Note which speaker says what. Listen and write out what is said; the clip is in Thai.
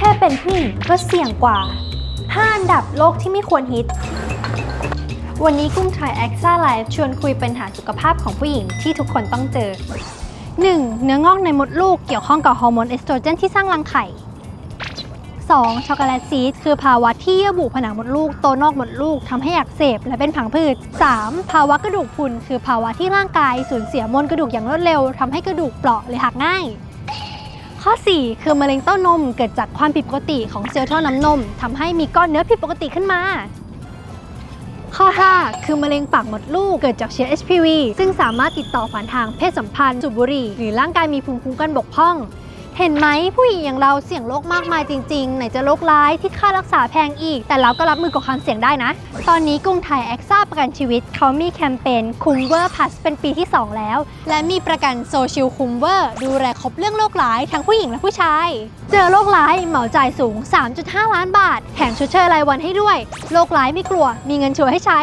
Speaker 1: แค่เป็นผู้หญิงก็เสี่ยงกว่า 5 อันดับโลกที่ไม่ควรฮิต วันนี้กุ้งไทยแอคซ่าไลฟ์ชวนคุยปัญหาสุขภาพของผู้หญิงที่ทุกคนต้องเจอ 1. เนื้องอกในมดลูกเกี่ยวข้องกับฮอร์โมนเอสโตรเจนที่สร้างรังไข่ 2. ช็อกโกแลตซีสคือภาวะที่เยื่อบุผนังมดลูกโตนอกมดลูกทำให้อักเสบและเป็นผังผืด 3. ภาวะกระดูกพรุนคือภาวะที่ร่างกายสูญเสียมวลกระดูกอย่างรวดเร็วทำให้กระดูกเปราะหรือหักง่าย ข้อ 4 คือมะเร็งเต้านมเกิดจากความผิดปกติของเซลล์ท่อน้ำนมทำให้มีก้อนเนื้อผิดปกติขึ้นมา ข้อ 5 คือมะเร็งปากมดลูกเกิดจากเชื้อ HPV ซึ่งสามารถติดต่อผ่านทางเพศสัมพันธ์สูบบุหรี่หรือร่างกายมีภูมิคุ้มกันบกพร่อง เห็นไหมผู้หญิงอย่างเราเสี่ยงโรคมากมายจริงๆ ไหนจะโรคร้ายที่ค่ารักษาแพงอีก แต่เราก็รับมือกับความเสี่ยงได้นะ ตอนนี้กรุงไทยแอคซ่าประกันชีวิตเขามีแคมเปญคุ้มเวอร์พัสเป็นปีที่ 2 แล้ว และมีประกันโซเชิลคุ้มเวอร์ดูแลครบเรื่องโรคร้ายทั้งผู้หญิงและผู้ชาย เจอโรคร้ายเหมาจ่ายสูง 3.5 ล้านบาท แถมชดเชยรายวันให้ด้วย โรคร้ายไม่กลัว มีเงินช่วยให้ใช้